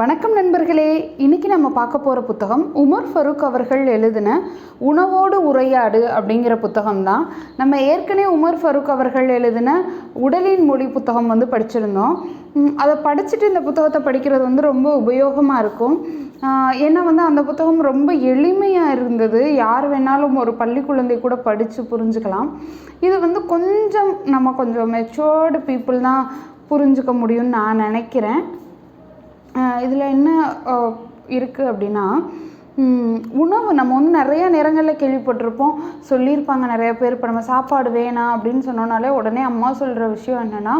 வணக்கம் நண்பர்களே. இன்னைக்கு நம்ம பார்க்க போகிற புத்தகம் உமர் ஃபருக் அவர்கள் எழுதின உணவோடு உரையாடு அப்படிங்கிற புத்தகம் தான். நம்ம ஏற்கனவே உமர் ஃபருக் அவர்கள் எழுதின உடலின் மொழி புத்தகம் வந்து படிச்சிருந்தோம். அதை படிச்சுட்டு இந்த புத்தகத்தை படிக்கிறது வந்து ரொம்ப உபயோகமாக இருக்கும். ஏன்னா வந்து அந்த புத்தகம் ரொம்ப எளிமையாக இருந்தது. யார் வேணாலும் ஒரு பள்ளி குழந்தை கூட படித்து புரிஞ்சுக்கலாம். இது வந்து கொஞ்சம் நம்ம கொஞ்சம் மெச்சோர்டு பீப்புள் தான் புரிஞ்சுக்க முடியும்னு நான் நினைக்கிறேன். இதில் என்ன இருக்குது அப்படின்னா உணவு நம்ம வந்து நிறைய நேரங்களில் கேள்விப்பட்டிருப்போம். சொல்லியிருப்பாங்க நிறைய பேர் இப்போ நம்ம சாப்பாடு வேணாம் அப்படின்னு சொன்னோனாலே உடனே அம்மா சொல்கிற விஷயம் என்னென்னா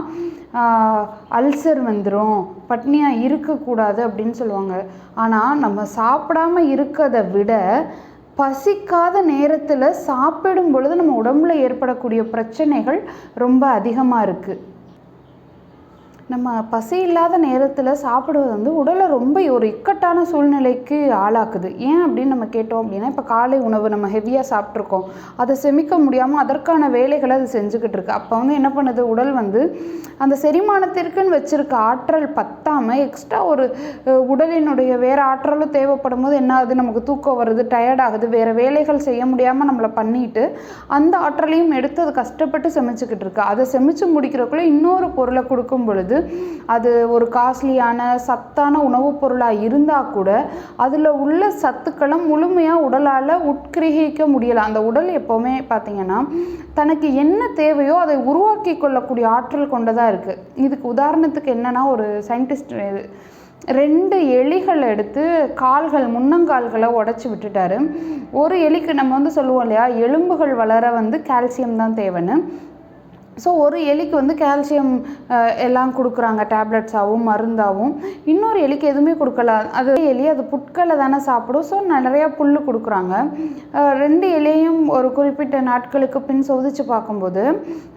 அல்சர் வந்துடும் பட்னியாக இருக்கக்கூடாது அப்படின்னு சொல்லுவாங்க. ஆனால் நம்ம சாப்பிடாம இருக்கிறத விட பசிக்காத நேரத்தில் சாப்பிடும் பொழுது நம்ம உடம்புல ஏற்படக்கூடிய பிரச்சனைகள் ரொம்ப அதிகமாக இருக்குது நம்ம பசி இல்லாத நேரத்தில் சாப்பிடுவது வந்து உடலை ரொம்ப ஒரு இக்கட்டான சூழ்நிலைக்கு ஆளாக்குது. ஏன் அப்படின்னு நம்ம கேட்டோம் அப்படின்னா இப்போ காலை உணவு நம்ம ஹெவியாக சாப்பிட்ருக்கோம் அதை செமிக்க முடியாமல் அதற்கான வேலைகளை அது செஞ்சுக்கிட்டு இருக்கு. அப்போ வந்து என்ன பண்ணுது? உடல் வந்து அந்த செரிமானத்திற்குன்னு வச்சுருக்க ஆற்றல் பத்தாமல் எக்ஸ்ட்ரா ஒரு உடலினுடைய வேறு ஆற்றலும் தேவைப்படும் போது என்ன ஆகுது? நமக்கு தூக்கம் வருது டயர்ட் ஆகுது வேறு வேலைகள் செய்ய முடியாமல் நம்மளை பண்ணிட்டு அந்த ஆற்றலையும் எடுத்து அது கஷ்டப்பட்டு செமிச்சுக்கிட்டு இருக்கு. அதை செமிச்சு முடிக்கிறக்குள்ளே இன்னொரு பொருளை கொடுக்கும் பொழுது அது ஒரு காஸ்ட்லியான சத்தான உணவுப் பொருளாக இருந்தால் கூட அதில் உள்ள சத்துக்களை முழுமையாக உடலால் உட்கிரகிக்க முடியலை. அந்த உடல் எப்போவுமே பார்த்தீங்கன்னா தனக்கு என்ன தேவையோ அதை உருவாக்கி கொள்ளக்கூடிய ஆற்றல் கொண்டதாக இருக்குது இதுக்கு உதாரணத்துக்கு என்னென்னா ஒரு சயின்டிஸ்ட் ரெண்டு எலிகளை எடுத்து கால்கள் முன்னங்கால்களை உடச்சி விட்டுட்டாரு. ஒரு எலிக்கு நம்ம வந்து சொல்லுவோம் இல்லையா எலும்புகள் வளர வந்து கால்சியம் தான் தேவைன்னு. ஸோ ஒரு எலிக்கு வந்து கால்சியம் எல்லாம் கொடுக்குறாங்க டேப்லெட்ஸாகவும் மருந்தாகவும் இன்னொரு எலிக்கு எதுவுமே கொடுக்கல. அது எலி அது புட்களை தானே சாப்பிடும். ஸோ நிறையா புல் கொடுக்குறாங்க. ரெண்டு எலியையும் ஒரு குறிப்பிட்ட நாட்களுக்கு பின் சோதிச்சு பார்க்கும்போது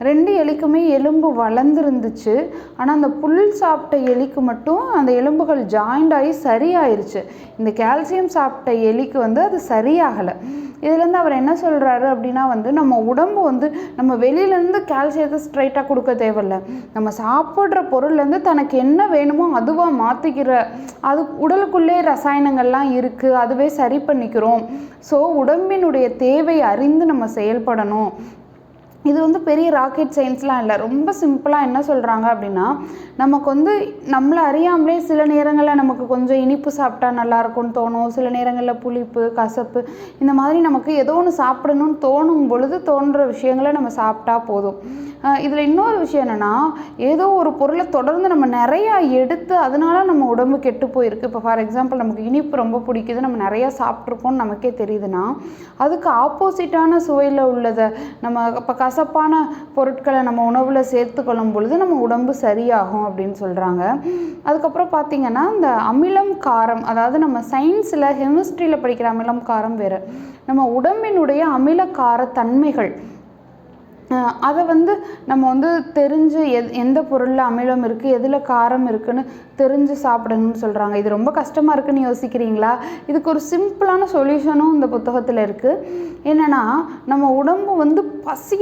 ரெண்டு எலிக்குமே எலும்பு வளர்ந்துருந்துச்சு. ஆனால் அந்த புல் சாப்பிட்ட எலிக்கு மட்டும் அந்த எலும்புகள் ஜாயிண்ட் ஆகி சரியாயிருச்சு. இந்த கால்சியம் சாப்பிட்ட எலிக்கு வந்து அது சரியாகலை. இதுலேருந்து அவர் என்ன சொல்கிறாரு அப்படின்னா வந்து நம்ம உடம்பு வந்து நம்ம வெளியிலேருந்து கால்சியத்தை ஸ்ட்ரைட்டாக கொடுக்க தேவையில்ல. நம்ம சாப்பிட்ற பொருள்லேருந்து தனக்கு என்ன வேணுமோ அதுவாக மாற்றிக்கிற அது உடலுக்குள்ளே ரசாயனங்கள்லாம் இருக்குது அதுவே சரி பண்ணிக்கிறோம். ஸோ உடம்பினுடைய தேவை அறிந்து நம்ம செயல்படணும். இது வந்து பெரிய ராக்கெட் சயின்ஸ்லாம் இல்லை. ரொம்ப சிம்பிளாக என்ன சொல்கிறாங்க அப்படின்னா நமக்கு வந்து நம்மளை அறியாமலே சில நேரங்களில் நமக்கு கொஞ்சம் இனிப்பு சாப்பிட்டா நல்லாயிருக்கும்னு தோணும். சில நேரங்களில் புளிப்பு கசப்பு இந்த மாதிரி நமக்கு ஏதோ ஒன்று சாப்பிடணும்னு தோணும் பொழுது தோன்ற விஷயங்களை நம்ம சாப்பிட்டா போதும். இதில் இன்னொரு விஷயம் என்னென்னா ஏதோ ஒரு பொருளை தொடர்ந்து நம்ம நிறையா எடுத்து அதனால நம்ம உடம்பு கெட்டு போயிருக்கு. இப்போ ஃபார் எக்ஸாம்பிள் நமக்கு இனிப்பு ரொம்ப பிடிக்குது நம்ம நிறையா சாப்பிட்ருக்கோம்னு நமக்கே தெரியுதுன்னா அதுக்கு ஆப்போசிட்டான சுவையில் உள்ளதை நம்ம இப்போ கசப்பான பொருட்களை நம்ம உணவில் சேர்த்துக்கொள்ளும் பொழுது நம்ம உடம்பு சரியாகும் அப்படின்னு சொல்கிறாங்க அதுக்கப்புறம் பார்த்திங்கன்னா இந்த அமிலம் காரம் அதாவது நம்ம சயின்ஸில் கெமிஸ்ட்ரியில் படிக்கிற அமிலம் காரம் வேறு. நம்ம உடம்பினுடைய அமில காரத்தன்மைகள் அதை வந்து நம்ம வந்து தெரிஞ்சு எத் எந்த பொருளில் அமிலம் இருக்குது எதில் காரம் இருக்குதுன்னு தெரிஞ்சு சாப்பிடணும்னு சொல்கிறாங்க இது ரொம்ப கஷ்டமாக இருக்குன்னு யோசிக்கிறீங்களா? இதுக்கு ஒரு சிம்பிளான சொல்யூஷனும் இந்த புத்தகத்தில் இருக்குது என்னென்னா நம்ம உடம்பு வந்து பசி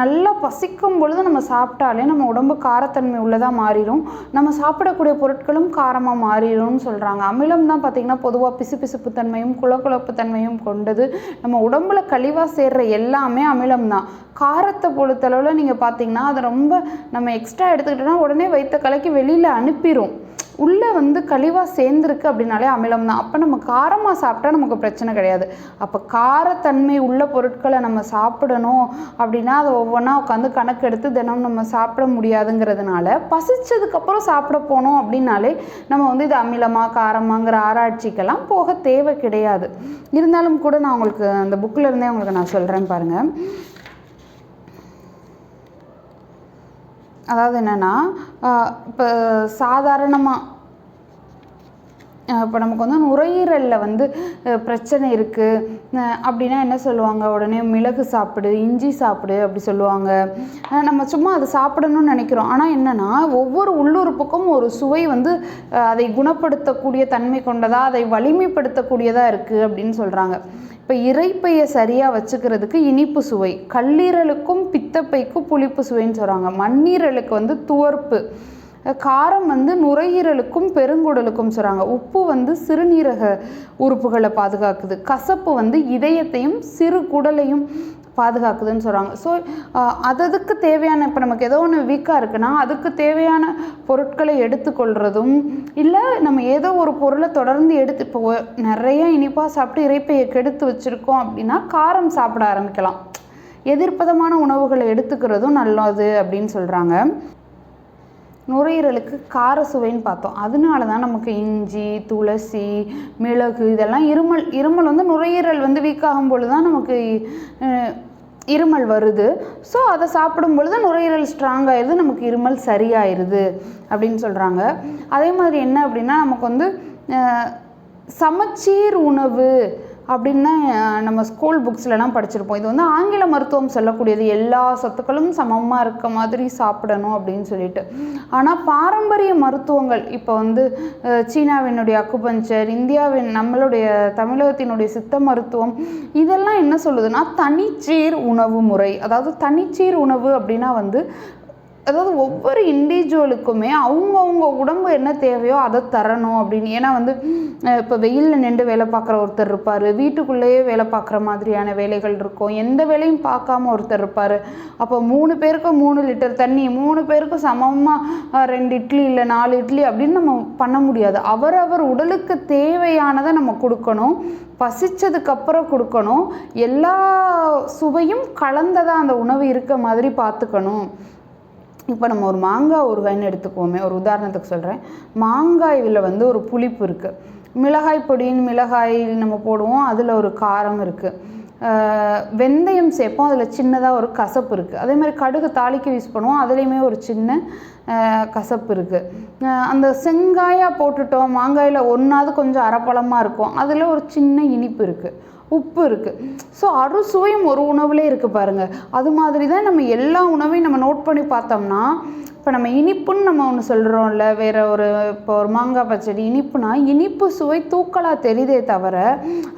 நல்லா பசிக்கும் பொழுது நம்ம சாப்பிட்டாலே நம்ம உடம்பு காரத்தன்மை உள்ளதாக மாறிடும் நம்ம சாப்பிடக்கூடிய பொருட்களும் காரமாக மாறிடும்னு சொல்கிறாங்க அமிலம் தான் பார்த்திங்கன்னா பொதுவாக பிசுபிசுப்பு தன்மையும் குளகுளப்பு தன்மையும் கொண்டது. நம்ம உடம்புல கழிவாக சேர்ற எல்லாமே அமிலம் தான். காரத்தை பொறுத்தளவில் நீங்கள் பார்த்தீங்கன்னா அதை ரொம்ப நம்ம எக்ஸ்ட்ரா எடுத்துக்கிட்டோன்னா உடனே வயிற்ற கலக்கி வெளியில் அனுப்பிடும் உள்ளே வந்து கழிவாக சேர்ந்துருக்கு அப்படின்னாலே அமிலம் தான். அப்போ நம்ம காரமாக சாப்பிட்டா நமக்கு பிரச்சனை கிடையாது. அப்போ காரத்தன்மை உள்ள பொருட்களை நம்ம சாப்பிடணும் அப்படின்னா அதை ஒவ்வொன்றா உட்காந்து கணக்கு எடுத்து தினம் நம்ம சாப்பிட முடியாதுங்கிறதுனால பசிச்சதுக்கப்புறம் சாப்பிட போனோம் அப்படின்னாலே நம்ம வந்து இது அமிலமாக காரமாங்கிற ஆராய்ச்சிக்கெல்லாம் போக தேவை கிடையாது. இருந்தாலும் கூட நான் உங்களுக்கு அந்த புக்கில் இருந்தே உங்களுக்கு நான் சொல்கிறேன் பாருங்கள் அதாவது என்னென்னா இப்போ சாதாரணமாக இப்போ நமக்கு வந்து நுரையீரலில் வந்து பிரச்சனை இருக்குது அப்படின்னா என்ன சொல்லுவாங்க? உடனே மிளகு சாப்பிடு இஞ்சி சாப்பிடு அப்படி சொல்லுவாங்க. நம்ம சும்மா அதை சாப்பிடணும்னு நினைக்கிறோம். ஆனால் என்னென்னா ஒவ்வொரு உள்ளுறுப்புக்கும் ஒரு சுவை வந்து அதை குணப்படுத்தக்கூடிய தன்மை கொண்டதாக அதை வலிமைப்படுத்தக்கூடியதாக இருக்குது அப்படின்னு சொல்கிறாங்க இப்போ இறைப்பையை சரியாக வச்சுக்கிறதுக்கு இனிப்பு சுவை. கல்லீரலுக்கும் பித்தப்பைக்கும் புளிப்பு சுவைன்னு சொல்கிறாங்க மண்ணீரலுக்கு வந்து துவர்ப்பு. காரம் வந்து நுரையீரலுக்கும் பெருங்குடலுக்கும் சொல்கிறாங்க உப்பு வந்து சிறுநீரக உறுப்புகளை பாதுகாக்குது. கசப்பு வந்து இதயத்தையும் சிறு குடலையும் பாதுகாக்குதுன்னு சொல்கிறாங்க ஸோ அததுக்கு தேவையான இப்போ நமக்கு ஏதோ ஒன்று வீக்காக இருக்குன்னா அதுக்கு தேவையான பொருட்களை எடுத்துக்கொள்கிறதும் இல்லை நம்ம ஏதோ ஒரு பொருளை தொடர்ந்து எடுத்து இப்போ நிறைய இனிப்பாக சாப்பிட்டு இறைப்பையை கெடுத்து வச்சுருக்கோம் அப்படின்னா காரம் சாப்பிட ஆரம்பிக்கலாம். எதிர்ப்பதமான உணவுகளை எடுத்துக்கிறதும் நல்லது அப்படின்னு சொல்கிறாங்க நுரையீரலுக்கு கார சுவைன்னு பார்த்தோம். அதனால தான் நமக்கு இஞ்சி துளசி மிளகு இதெல்லாம் இருமல் இருமல் வந்து நுரையீரல் வந்து வீக்காகும் பொழுது தான் நமக்கு இருமல் வருது. ஸோ அதை சாப்பிடும் பொழுது நுரையீரல் ஸ்ட்ராங் ஆயிடுது நமக்கு இருமல் சரியாயிருது அப்படின்னு சொல்கிறாங்க அதே மாதிரி என்ன அப்படின்னா நமக்கு வந்து சமச்சீர் உணவு அப்படின்னு தான் நம்ம ஸ்கூல் புக்ஸ்லலாம் படிச்சிருப்போம். இது வந்து ஆங்கில மருத்துவம் சொல்லக்கூடியது. எல்லா சத்துக்களும் சமமாக இருக்க மாதிரி சாப்பிடணும் அப்படின்னு சொல்லிட்டு. ஆனால் பாரம்பரிய மருத்துவங்கள் இப்போ வந்து சீனாவினுடைய அக்குபஞ்சர் இந்தியாவின் நம்மளுடைய தமிழகத்தினுடைய சித்த மருத்துவம் இதெல்லாம் என்ன சொல்லுதுன்னா தனிச்சீர் உணவு முறை. அதாவது தனிச்சீர் உணவு அப்படின்னா வந்து அதாவது ஒவ்வொரு இண்டிவிஜுவலுக்குமே அவங்கவுங்க உடம்பு என்ன தேவையோ அதை தரணும் அப்படின்னு. ஏன்னா வந்து இப்போ வெயிலில் நின்று வேலை பார்க்குற ஒருத்தர் இருப்பார். வீட்டுக்குள்ளேயே வேலை பார்க்குற மாதிரியான வேலைகள் இருக்கும். எந்த வேலையும் பார்க்காம ஒருத்தர் இருப்பார். அப்போ மூணு பேருக்கும் மூணு லிட்டர் தண்ணி மூணு பேருக்கும் சமமாக ரெண்டு இட்லி இல்லை நாலு இட்லி அப்படின்னு நம்ம பண்ண முடியாது. அவரவர் உடலுக்கு தேவையானதை நம்ம கொடுக்கணும். பசித்ததுக்கப்புறம் கொடுக்கணும். எல்லா சுவையும் கலந்ததாக அந்த உணவு இருக்க மாதிரி பார்த்துக்கணும். இப்போ நம்ம ஒரு மாங்காய் ஊறுகாய்னு எடுத்துக்குவோமே. ஒரு உதாரணத்துக்கு சொல்கிறேன் மாங்காயில் வந்து ஒரு புளிப்பு இருக்குது மிளகாய் பொடின்னு மிளகாய் நம்ம போடுவோம். அதில் ஒரு காரம் இருக்குது வெந்தயம் சேர்ப்போம். அதில் சின்னதாக ஒரு கசப்பு இருக்குது அதே மாதிரி கடுகு தாளிக்க யூஸ் பண்ணுவோம். அதுலேயுமே ஒரு சின்ன கசப்பு இருக்குது அந்த செங்காயாக போட்டுட்டோம். மாங்காயில் ஒன்றாவது கொஞ்சம் அரைப்பழமாக இருக்கும். அதில் ஒரு சின்ன இனிப்பு இருக்குது உப்பு இருக்குது ஸோ அறுசுவையும் ஒரு உணவுலே இருக்குது பாருங்கள் அது மாதிரி தான் நம்ம எல்லா உணவையும் நம்ம நோட் பண்ணி பார்த்தோம்னா இப்போ நம்ம இனிப்புன்னு நம்ம ஒன்று சொல்கிறோம்ல வேறு ஒரு இப்போ ஒரு மாங்காய் பச்சடி இனிப்புனா இனிப்பு சுவை தூக்கலாக தெரியுதே தவிர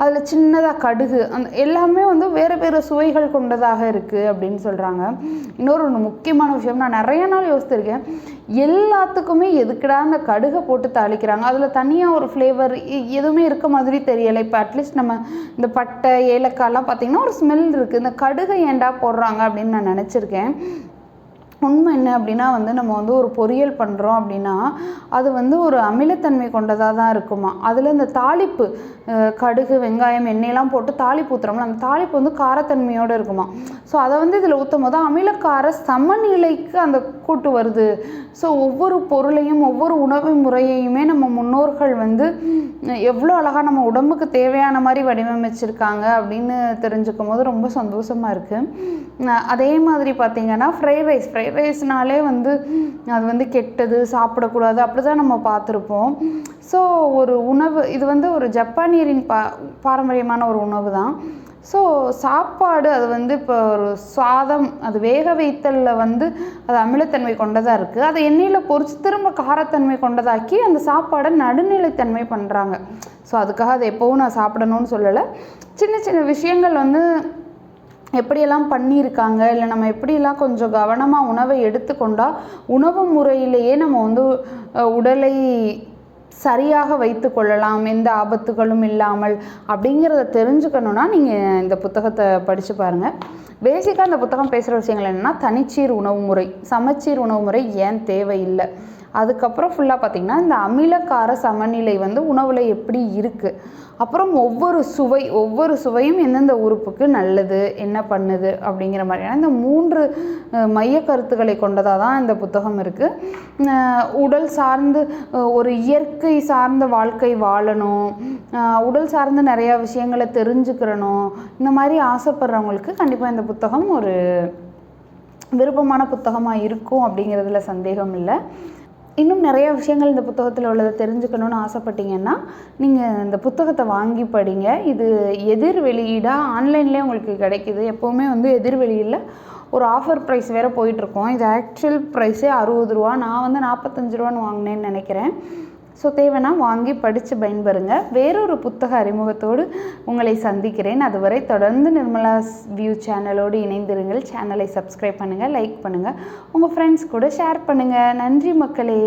அதில் சின்னதாக கடுகு அந்த எல்லாமே வந்து வேறு வேறு சுவைகள் கொண்டதாக இருக்குது அப்படின்னு சொல்கிறாங்க இன்னொரு ஒன்று முக்கியமான விஷயம் நான் நிறைய நாள் யோசித்திருக்கேன். எல்லாத்துக்குமே எதுக்குடா அந்த கடுகை போட்டு தாளிக்கிறாங்க? அதில் தனியாக ஒரு ஃப்ளேவர் எதுவுமே இருக்க மாதிரி தெரியலை. இப்போ அட்லீஸ்ட் நம்ம இந்த பட்டை ஏலக்காய்லாம் பார்த்திங்கன்னா ஒரு ஸ்மெல் இருக்குது இந்த கடுகை ஏன்டா போடுறாங்க அப்படின்னு நான் நினச்சிருக்கேன். உண்மை என்ன அப்படின்னா வந்து நம்ம வந்து ஒரு பொரியல் பண்ணுறோம் அப்படின்னா அது வந்து ஒரு அமிலத்தன்மை கொண்டதாக தான் இருக்குமா? அதில் இந்த தாளிப்பு கடுகு வெங்காயம் எண்ணெயெல்லாம் போட்டு தாளிப்பு ஊற்றுறோம்ல அந்த தாளிப்பு வந்து காரத்தன்மையோடு இருக்குமா? ஸோ அதை வந்து இதில் ஊற்றும் போது அமிலக்கார சமநிலைக்கு அந்த கூட்டு வருது. ஸோ ஒவ்வொரு பொருளையும் ஒவ்வொரு உணவு முறையையுமே நம்ம முன்னோர்கள் வந்து எவ்வளோ அழகாக நம்ம உடம்புக்கு தேவையான மாதிரி வடிவமைச்சிருக்காங்க அப்படின்னு தெரிஞ்சுக்கும் போது ரொம்ப சந்தோஷமாக இருக்குது அதே மாதிரி பார்த்திங்கன்னா ஃப்ரைட் ரைஸ் ஃப்ரைட் ரைஸ்னாலே வந்து அது வந்து கெட்டது சாப்பிடக்கூடாது அப்படி தான் நம்ம பார்த்துருப்போம். ஸோ ஒரு உணவு இது வந்து ஒரு ஜப்பானியரின் பா பாரம்பரியமான ஒரு உணவு தான் ஸோ சாப்பாடு அது வந்து இப்போ ஒரு சாதம் அது வேக வைத்தலில் வந்து அது அமிலத்தன்மை கொண்டதாக இருக்குது அதை எண்ணெயில் பொறிச்சு திரும்ப காரத்தன்மை கொண்டதாக்கி அந்த சாப்பாடை நடுநிலைத்தன்மை பண்ணுறாங்க ஸோ அதுக்காக அதை எப்போவும் நான் சாப்பிடணும்னு சொல்லலை. சின்ன சின்ன விஷயங்கள் வந்து எப்படியெல்லாம் பண்ணியிருக்காங்க? இல்லை நம்ம எப்படியெல்லாம் கொஞ்சம் கவனமாக உணவை எடுத்துக்கொண்டால் உணவு முறையிலேயே நம்ம வந்து உடலை சரியாக வைத்து கொள்ளலாம் எந்த ஆபத்துகளும் இல்லாமல் அப்படிங்கிறத தெரிஞ்சுக்கணுன்னா நீங்கள் இந்த புத்தகத்தை படித்து பாருங்கள் பேசிக்காக இந்த புத்தகம் பேசுகிற விஷயங்கள் என்னென்னா தனிச்சீர் உணவு முறை சமச்சீர் உணவு முறை ஏன் தேவையில்லை? அதுக்கப்புறம் ஃபுல்லாக பார்த்திங்கன்னா இந்த அமிலக்கார சமநிலை வந்து உணவில் எப்படி இருக்குது அப்புறம் ஒவ்வொரு சுவை ஒவ்வொரு சுவையும் எந்தெந்த உறுப்புக்கு நல்லது என்ன பண்ணுது அப்படிங்கிற மாதிரியான இந்த மூன்று மைய கருத்துக்களை கொண்டதாக தான் இந்த புத்தகம் இருக்குது உடல் சார்ந்து ஒரு இயற்கை சார்ந்த வாழ்க்கை வாழணும் உடல் சார்ந்து நிறையா விஷயங்களை தெரிஞ்சுக்கிறணும் இந்த மாதிரி ஆசைப்படுறவங்களுக்கு கண்டிப்பாக இந்த புத்தகம் ஒரு விருப்பமான புத்தகமாக இருக்கும் அப்படிங்கிறதுல சந்தேகம் இல்லை. இன்னும் நிறைய விஷயங்கள் இந்த புத்தகத்தில் உள்ளதை தெரிஞ்சுக்கணும்னு ஆசைப்பட்டீங்கன்னா நீங்கள் இந்த புத்தகத்தை வாங்கி படிங்க. இது எதிர் வெளியீடாக ஆன்லைன்லேயே உங்களுக்கு கிடைக்கிது. எப்போவுமே வந்து எதிர் வெளியில் ஒரு ஆஃபர் ப்ரைஸ் வேறு போயிட்டுருக்கோம் இது ஆக்சுவல் ப்ரைஸே அறுபது ரூபா. நான் வந்து நாற்பத்தஞ்சு ரூபான்னு வாங்கினேன்னு நினைக்கிறேன். ஸோ தேவைன்னா வாங்கி படித்து பயன்பெறுங்க. வேறொரு புத்தக அறிமுகத்தோடு உங்களை சந்திக்கிறேன். அதுவரை தொடர்ந்து நிர்மலாஸ் வியூ சேனலோடு இணைந்திருங்கள். சேனலை சப்ஸ்கிரைப் பண்ணுங்கள் லைக் பண்ணுங்கள் உங்கள் ஃப்ரெண்ட்ஸ் கூட ஷேர் பண்ணுங்கள் நன்றி மக்களே.